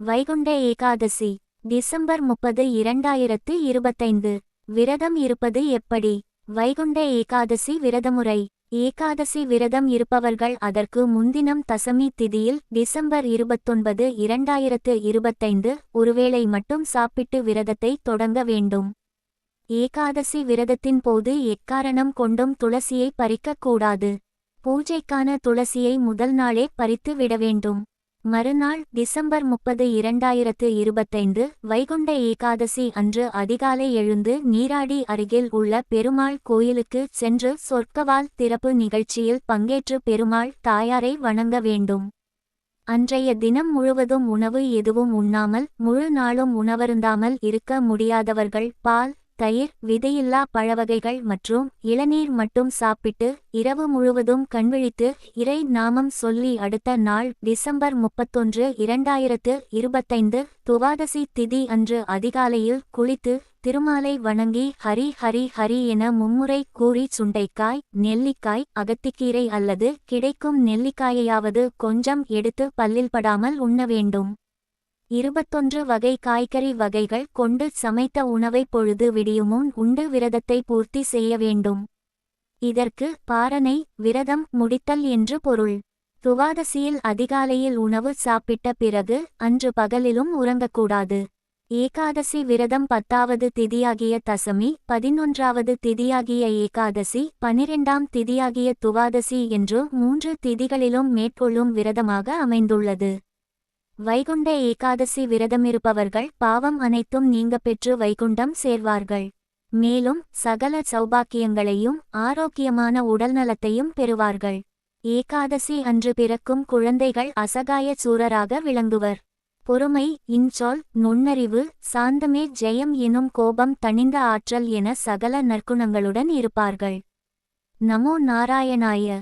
Vaikunta Ekadashi December முப்பது இரண்டாயிரத்து இருபத்தைந்து. விரதம் இருப்பது எப்படி? வைகுண்ட ஏகாதசி விரதமுறை. ஏகாதசி விரதம் இருப்பவர்கள் அதற்கு முன்தினம் தசமி திதியில் டிசம்பர் இருபத்தொன்பது இரண்டாயிரத்து இருபத்தைந்து ஒருவேளை மட்டும் சாப்பிட்டு விரதத்தை தொடங்க வேண்டும். ஏகாதசி விரதத்தின் போது எக்காரணம் கொண்டும் துளசியை பறிக்கக்கூடாது. பூஜைக்கான துளசியை முதல் நாளே பறித்து விட வேண்டும். மறுநாள் டிசம்பர் முப்பது இரண்டாயிரத்து இருபத்தைந்து வைகுண்ட ஏகாதசி அன்று அதிகாலை எழுந்து நீராடி அருகில் உள்ள பெருமாள் கோயிலுக்கு சென்று சொர்க்கவால் திறப்பு நிகழ்ச்சியில் பங்கேற்று பெருமாள் தாயாரை வணங்க வேண்டும். அன்றைய தினம் முழுவதும் உணவு எதுவும் உண்ணாமல் முழு நாளும் உணவருந்தாமல் இருக்க முடியாதவர்கள் பால் தயிர் விதையில்லா பழவகைகள் மற்றும் இளநீர் மட்டும் சாப்பிட்டு இரவு முழுவதும் கண்விழித்து இறை நாமம் சொல்லி அடுத்த நாள் டிசம்பர் முப்பத்தொன்று இரண்டாயிரத்து இருபத்தைந்து துவாதசி திதி அன்று அதிகாலையில் குளித்து திருமாலை வணங்கி ஹரி ஹரி ஹரி என மும்முறை கூறி சுண்டைக்காய் நெல்லிக்காய் அகத்திக்கீரை அல்லது கிடைக்கும் நெல்லிக்காயையாவது கொஞ்சம் எடுத்து பல்லில் படாமல் உண்ண வேண்டும். இருபத்தொன்று வகை காய்கறி வகைகள் கொண்டு சமைத்த உணவை பொழுது விடியுமுன் உண்டு விரதத்தை பூர்த்தி செய்ய வேண்டும். இதற்கு பாரனை விரதம் முடித்தல் என்று பொருள். துவாதசியில் அதிகாலையில் உணவு சாப்பிட்ட பிறகு அன்று பகலிலும் உறங்கக்கூடாது. ஏகாதசி விரதம் பத்தாவது திதியாகிய தசமி பதினொன்றாவது திதியாகிய ஏகாதசி பனிரெண்டாம் திதியாகிய துவாதசி என்று மூன்று திதிகளிலும் மேற்கொள்ளும் விரதமாக அமைந்துள்ளது. வைகுண்ட ஏகாதசி விரதமிருப்பவர்கள் பாவம் அனைத்தும் நீங்க பெற்று வைகுண்டம் சேர்வார்கள். மேலும் சகல சௌபாக்கியங்களையும் ஆரோக்கியமான உடல்நலத்தையும் பெறுவார்கள். ஏகாதசி அன்று பிறக்கும் குழந்தைகள் அசகாய சூரராக விளங்குவர். பொறுமை இன்சொல் நுண்ணறிவு சாந்தமே ஜெயம் எனும் கோபம் தணிந்த ஆற்றல் என சகல நற்குணங்களுடன் இருப்பார்கள். நமோ நாராயணாய.